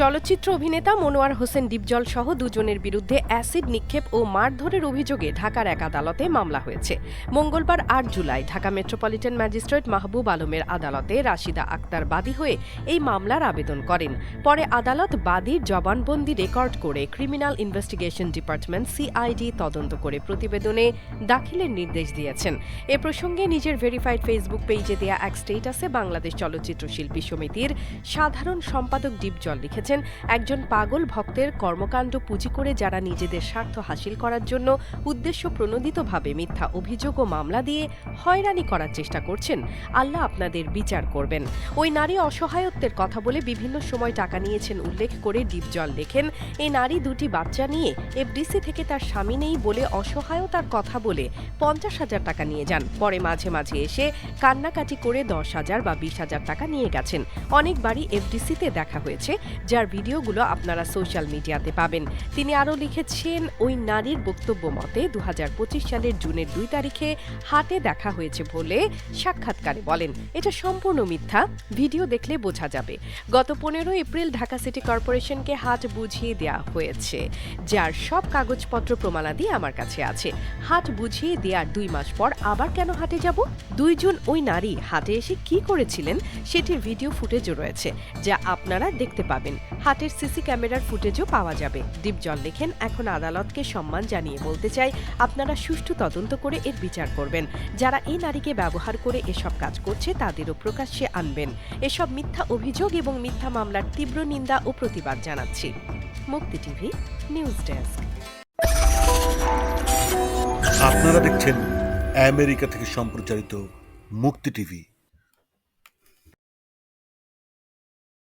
চলচ্চিত্র অভিনেতা মনোয়ার হোসেন ডিপজল সহ দুজনের বিরুদ্ধে অ্যাসিড নিক্ষেপ ও মারধরের অভিযোগে ঢাকার এক আদালতে মামলা হয়েছে। মঙ্গলবার আট জুলাই ঢাকা মেট্রোপলিটন ম্যাজিস্ট্রেট মাহবুব আলমের আদালতে রাশিদা আক্তার বাদী হয়ে এই মামলার আবেদন করেন। পরে আদালত বাদীর জবানবন্দি রেকর্ড করে ক্রিমিনাল ইনভেস্টিগেশন ডিপার্টমেন্ট সিআইডি তদন্ত করে প্রতিবেদনে দাখিলের নির্দেশ দিয়েছেন। এ প্রসঙ্গে নিজের ভেরিফাইড ফেসবুক পেজে দেয়া এক স্টেটাসে বাংলাদেশ চলচ্চিত্র শিল্পী সমিতির সাধারণ সম্পাদক ডিপজল লিখেছেন একজন পাগল ভক্তের কর্মকাণ্ড পুঁজি করে যারা নিজেদের স্বার্থ হাসিল করার জন্য উদ্দেশ্য প্রণোদিতভাবে মিথ্যা অভিযোগ ও মামলা দিয়ে হয়রানি করার চেষ্টা করছেন, আল্লাহ আপনাদের বিচার করবেন। ওই নারী অসহায়ত্বের কথা বলে বিভিন্ন সময় টাকা নিয়েছেন উল্লেখ করে ডিপজল লেখেন, এই নারী দুটি বাচ্চা নিয়ে এফডিসি থেকে তার স্বামী নেই বলে অসহায়তার কথা বলে পঞ্চাশ হাজার টাকা নিয়ে যান। পরে মাঝে মাঝে এসে কান্নাকাটি করে দশ হাজার বা বিশ হাজার টাকা নিয়ে গেছেন। অনেকবারই এফডিসিতে দেখা হয়েছে যার ভিডিওগুলো আপনারা সোশ্যাল মিডিয়াতে পাবেন। তিনি আরও লিখেছেন, ওই নারীর বক্তব্য মতে দু হাজার পঁচিশ সালের জুনের দুই তারিখে হাটে দেখা হয়েছে বলে সাক্ষাৎকারে বলেন। এটা সম্পূর্ণ মিথ্যা, ভিডিও দেখলে বোঝা যাবে। গত পনেরো এপ্রিল ঢাকা সিটি কর্পোরেশনকে হাট বুঝিয়ে দেওয়া হয়েছে, যার সব কাগজপত্র প্রমাণাদি আমার কাছে আছে। হাট বুঝিয়ে দেওয়ার দুই মাস পর আবার কেন হাটে যাব? দুইজন ওই নারী হাটে এসে কি করেছিলেন? সেটির ভিডিও ফুটেজও রয়েছে, যা আপনারা দেখতে পাবেন। হাটের সিসি ক্যামেরার ফুটেজও পাওয়া যাবে। দীপজল লেখেন, এখন আদালতকে সম্মান জানিয়ে বলতে চাই, আপনারা সুষ্ঠু তদন্ত করে এর বিচার করবেন। যারা এই নারীকে ব্যবহার করে এসব কাজ করছে, তাদেরও প্রকাশ্যে আনবেন। এসব মিথ্যা অভিযোগ এবং মিথ্যা মামলার তীব্র নিন্দা ও প্রতিবাদ জানাচ্ছি। মুক্তি টিভি, নিউজ ডেস্ক। আপনারা দেখছেন আমেরিকা থেকে সম্প্রচারিত মুক্তি টিভি।